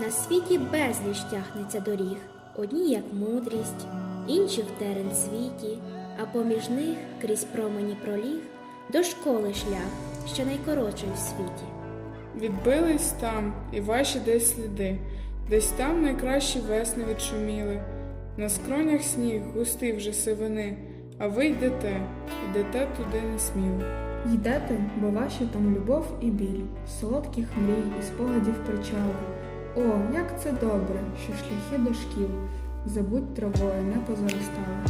На світі безліч тягнеться доріг, одні як мудрість, інші в терен світі, а поміж них крізь промені проліг до школи шлях, що найкоротший в світі. Відбились там і ваші десь сліди, десь там найкращі весни відшуміли. На скронях сніг густий вже сивини, а ви йдете, йдете туди несміло. Йдете, бо ваші там любов і біль, солодких мрій і спогадів причали. О, як це добре, що шляхи до шкіл, забудь травою не позаростали.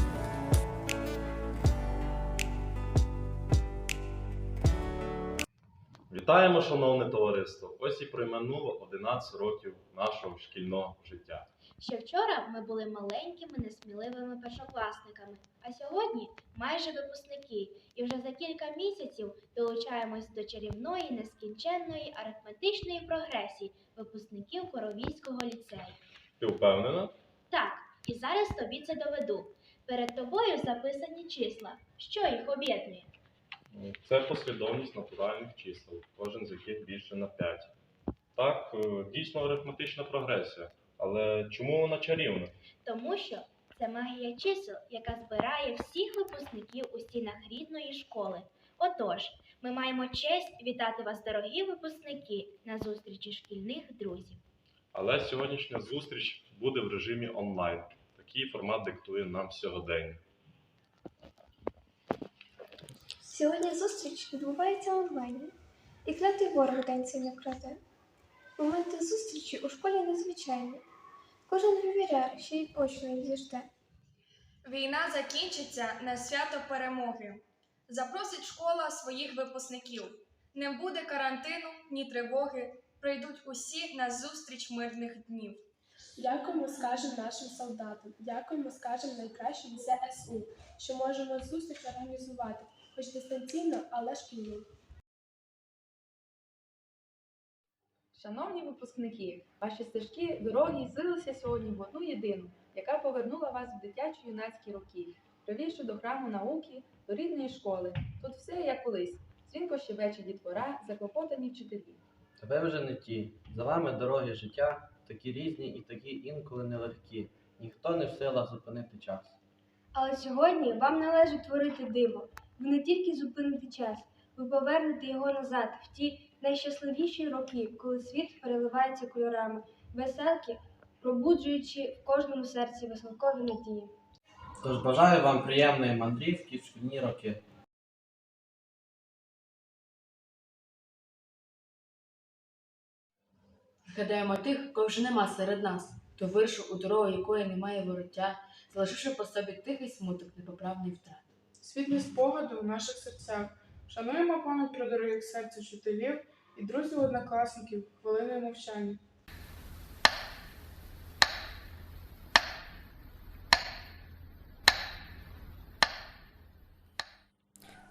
Вітаємо, шановне товариство! Ось і пройминуло 11 років нашого шкільного життя. Ще вчора ми були маленькими, несміливими першокласниками, а сьогодні майже випускники, і вже за кілька місяців долучаємось до чарівної нескінченної арифметичної прогресії випускників Коровійського ліцею. Ти впевнена? Так, і зараз тобі це доведу. Перед тобою записані числа. Що їх об'єднує? Це послідовність натуральних чисел, кожен з яких більше на 5. Так, е, дійсно арифметична прогресія. Але чому вона чарівна? Тому що це магія чисел, яка збирає всіх випускників у стінах рідної школи. Отож, ми маємо честь вітати вас, дорогі випускники, на зустрічі шкільних друзів. Але сьогоднішня зустріч буде в режимі онлайн. Такий формат диктує нам сьогодення. Сьогодні зустріч відбувається онлайн. І клятий ворог танців не краде. Моменти зустрічі у школі незвичайні. Кожен вивіряє, що й очно зіжде. Війна закінчиться на свято перемоги. Запросить школа своїх випускників. Не буде карантину, ні тривоги. Прийдуть усі на зустріч мирних днів. Дякуємо, скажемо нашим солдатам. Дякуємо, скажемо найкращим ЗСУ, що можемо зустріч організувати, хоч дистанційно, але шкільну. Шановні випускники, ваші стежки дороги злилися сьогодні в одну єдину, яка повернула вас в дитячі юнацькі роки, привівши до храму науки, до рідної школи. Тут все як колись. Дзвінко щебече дітвора, заклопотані вчителі. Тебе вже не ті. За вами дороги життя, такі різні і такі інколи нелегкі. Ніхто не в силах зупинити час. Але сьогодні вам належить творити диво. Ви не тільки зупините час, ви повернете його назад в ті найщасливіші роки, коли світ переливається кольорами, веселки, пробуджуючи в кожному серці веселкові надії. Тож бажаю вам приємної мандрівки в шкільні роки. Гадаємо тих, кого вже нема серед нас, то виршу у дорогу, якої немає вороття, залишивши по собі тихий смуток непоправний втрат. Світлі спогади у наших серцях. Шануємо пам'ять про дорогих серця вчителів і друзів однокласників хвилиною мовчання.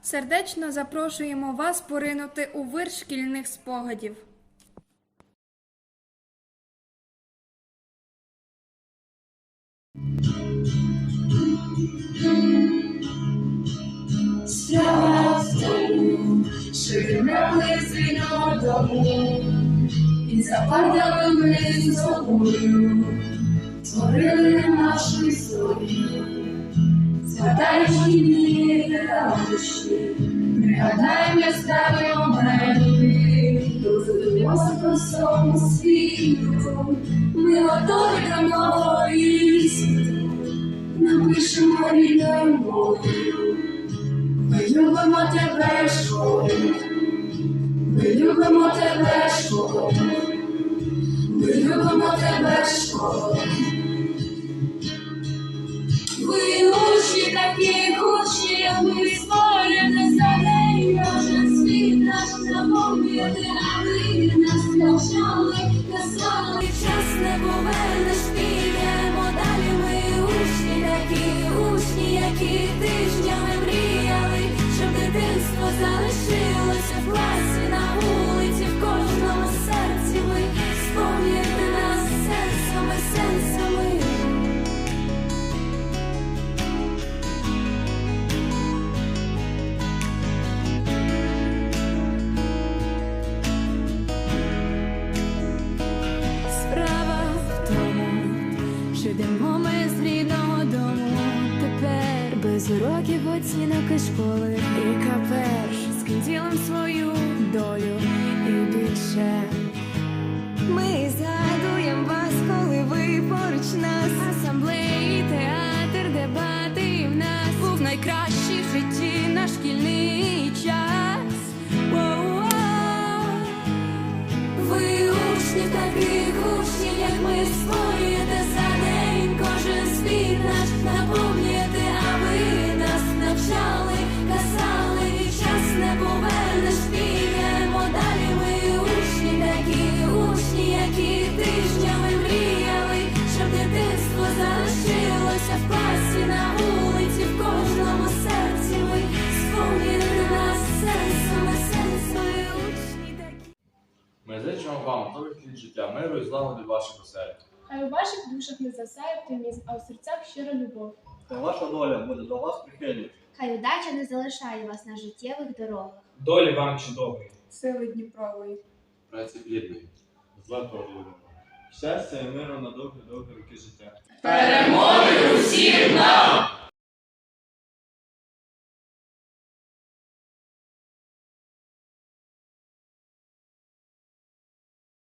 Сердечно запрошуємо вас поринути у вир шкільних спогадів. Справа що відмерли дому, і за партами ми з собою. Творили нашу історію. Згадай шкільні радощі, пригадай яскраві моменти, розвиваємося по всьому світу, ми готові до нової світу, напишемо рідною мовою. Любимо тебе, школу, ми любимо тебе, школу, ми любимо тебе, школу. Залишилося в класі, років оцінок із школи, і каперш з ким ділим свою долю і більше. Ми згадуємо вас, коли ви поруч нас. Асамблеї, театр, дебати і в нас був найкращий в житті наш шкільний час. Воу-воу. Ви учні таких вам життя, миру і злагоди в ваших оселях. Хай у ваших душах не засяє оптимізм, а у серцях щира любов. Та ваша доля буде до вас прихильність. Хай удача не залишає вас на життєвих дорогах. Долі вам чудової. Сили Дніпрової. Праці плідної. Златого любимо. Щастя і миру на довгі-довгі роки життя. Перемоги усім нам!